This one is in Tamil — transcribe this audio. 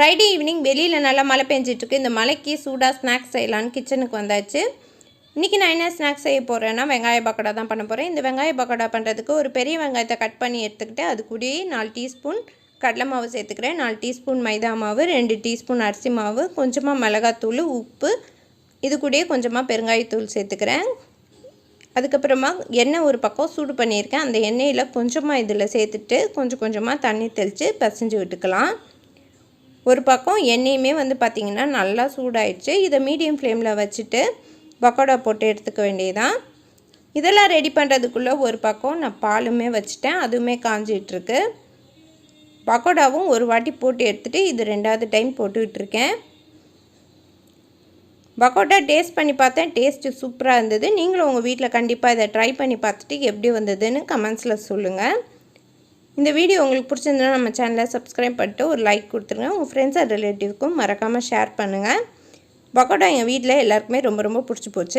ஃப்ரைடே ஈவினிங் வெளியில் நல்லா மழை பெஞ்சிட்ருக்கு. இந்த மழைக்கு சூடாக ஸ்நாக்ஸ் செய்யலான்னு கிச்சனுக்கு வந்தாச்சு. இன்றைக்கி நான் என்ன ஸ்நாக்ஸ் செய்ய போகிறேன்னா வெங்காய பக்கோடா தான் பண்ண போகிறேன் இந்த வெங்காய பக்கோடா பண்ணுறதுக்கு ஒரு பெரிய வெங்காயத்தை கட் பண்ணி எடுத்துக்கிட்டு அது கூடயே நாலு டீஸ்பூன் கடலை மாவு சேர்த்துக்கிறேன். நாலு டீஸ்பூன் மைதா மாவு ரெண்டு டீஸ்பூன் அரிசி மாவு கொஞ்சமாக மிளகாத்தூள் உப்பு இது கூடயே கொஞ்சமாக பெருங்காயத்தூள் சேர்த்துக்கிறேன். அதுக்கப்புறமா எண்ணெய் ஒரு பக்கம் சூடு பண்ணியிருக்கேன். அந்த எண்ணெயில் கொஞ்சமாக இதில் சேர்த்துட்டு கொஞ்சம் கொஞ்சமாக தண்ணி தெளித்து பசைஞ்சு விட்டுக்கலாம். ஒரு பக்கம் எண்ணெயுமே வந்து பார்த்திங்கன்னா நல்லா சூடாயிடுச்சு. இதை மீடியம் ஃப்ளேமில் வச்சுட்டு பக்கோடா போட்டு எடுத்துக்க வேண்டியதான் இதெல்லாம் ரெடி பண்ணுறதுக்குள்ளே ஒரு பக்கம் நான் பாலுமே வச்சுட்டேன். அதுவுமே காஞ்சிகிட்ருக்கு பக்கோடாவும் ஒரு வாட்டி போட்டு எடுத்துகிட்டு இது ரெண்டாவது டைம் போட்டுக்கிட்டுருக்கேன் பக்கோட்டா டேஸ்ட் பண்ணி பார்த்தேன். டேஸ்ட்டு சூப்பராக இருந்தது. நீங்களும் உங்கள் வீட்டில் கண்டிப்பாக இதை ட்ரை பண்ணி பார்த்துட்டு எப்படி வந்ததுன்னு கமெண்ட்ஸில் சொல்லுங்கள் இந்த வீடியோ உங்களுக்கு பிடிச்சிருந்ததுன்னா நம்ம சேனலை சப்ஸ்கிரைப் பண்ணிட்டு ஒரு லைக் கொடுத்துருங்க. உங்கள் ஃப்ரெண்ட்ஸ் அண்ட் ரிலேட்டிவ்க்கும் மறக்காமல் ஷேர் பண்ணுங்கள் பக்கோட்டா எங்கள் வீட்டில் எல்லாருக்குமே ரொம்ப ரொம்ப பிடிச்சி போச்சு.